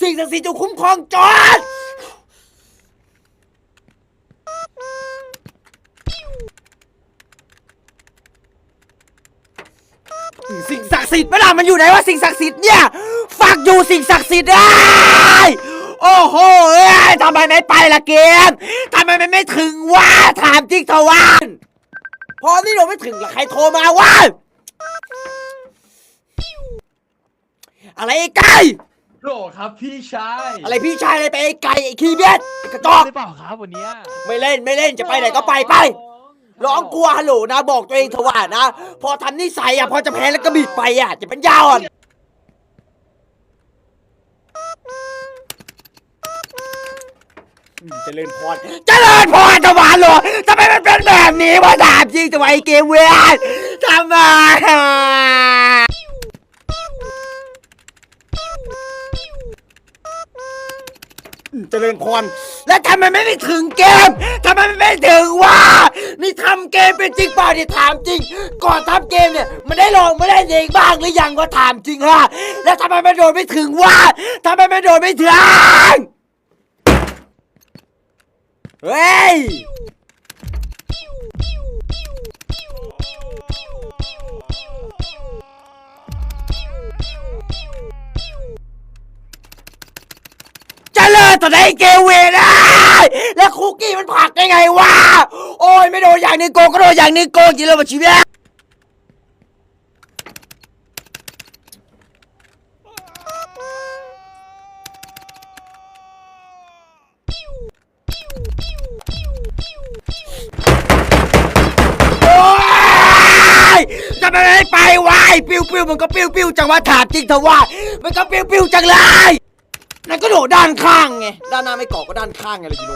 สิ่งศักดิ์สิทธิ์จะคุ้มครองจอดสิ่งศักดิ์สิทธิ์เวลามันอยู่ไหนวะสิ่งศักดิ์สิทธิ์เนี่ยฝากอยู่สิ่งศักดิ์สิทธิ์ได้โอ้โหเอ้ยทำไมไม่ไปล่ะเกมทำไมมันไม่ถึงวะถามจริงเถอะวะพอนี่เราไม่ถึงล่ะใครโทรมาวะอะไรไอ้ไก่ โหลครับพี่ชายอะไรพี่ชายอะไรไปไอ้ไก่ไอ้ขี้เบ็ดไอ้กระจอกหรือเปล่าครับวันเนี้ยไม่เล่นไม่เล่นจะไปไหนก็ไปไป ร้องกลัวฮัลโหลนะบอกตัวเองเถอะว่านะ พอทำนิสัยอะพอจะแพ้แล้วก็บิดไปอะจะเป็นยาวอ่อนอืมเจริญพรเจริญพรจะหวานเหรอทำไมมันเป็นแบบนี้วะถามจริงจะไว้เกมเวียนทำไมอืม เจริญพรแล้วทำไมไม่ไปถึงเกมทำไมไม่ถึงวะนี่ทำเกมเป็นจริงเปล่าเนี่ยถามจริง ก่อนทำเกมเนี่ยมันได้ลองไม่ได้เองบ้างหรือยังว่าถามจริงฮะแล้วทำไมไม่โดนไม่ถึงวะทำไมไม่โดนไม่ถึงเฮ้ย เจะได้เกเวได้แล้วคุกกี้มันผลักได้ไงวะ โอ้ยไม่โดนอย่างนึงโกงก็โดนอย่างนึงโกงจริงเลยมาชีวิตไมไม่ไปวะไอ้ปิ้วปิ้วมันก็ปิ้วปิ้วจังวะถามจริงเถอะว่ามันก็ปิ้วปิ้วจังเลยันก็โดดด้านข้างไง ด้านหน้าไม่เกาะก็ด้านข้างไงเลยจีโน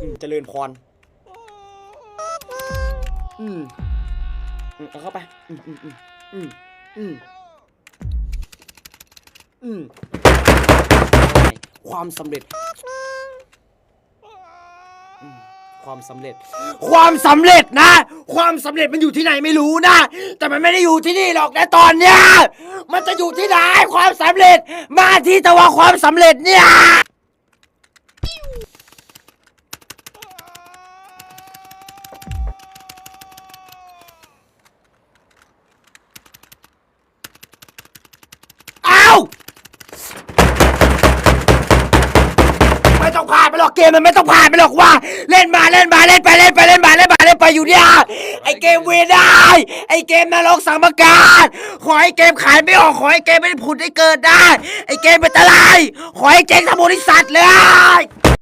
อืมเจริญพร อืมอืมเอาเข้าไป อืมอืมอืมอืมอืมอืมความสำเร็จ ความสำเร็จ ความสำเร็จนะ ความสำเร็จมันอยู่ที่ไหนไม่รู้นะ แต่มันไม่ได้อยู่ที่นี่หรอกนะตอนเนี้ยมันจะอยู่ที่ไหนความสำเร็จ มาที่ตะวันความสำเร็จเนี่ยเอาไม่ต้ อกเกมมันไม่ต้องผ่านไปหรอกว่า เล่นมาเล่นมาเล่นไปเล่นไปเล่นมาเล่นมาเล่นไปอยู่เนี่ยไอเกมเวได้ ไอเกมนรกสังมการขอให้เกมขายไม่ออกขอให้เกมไม่ผุดได้เกิดได้ ไอเกมเป็นอะไรขอให้เจ๊งทั้งบริษัทเลย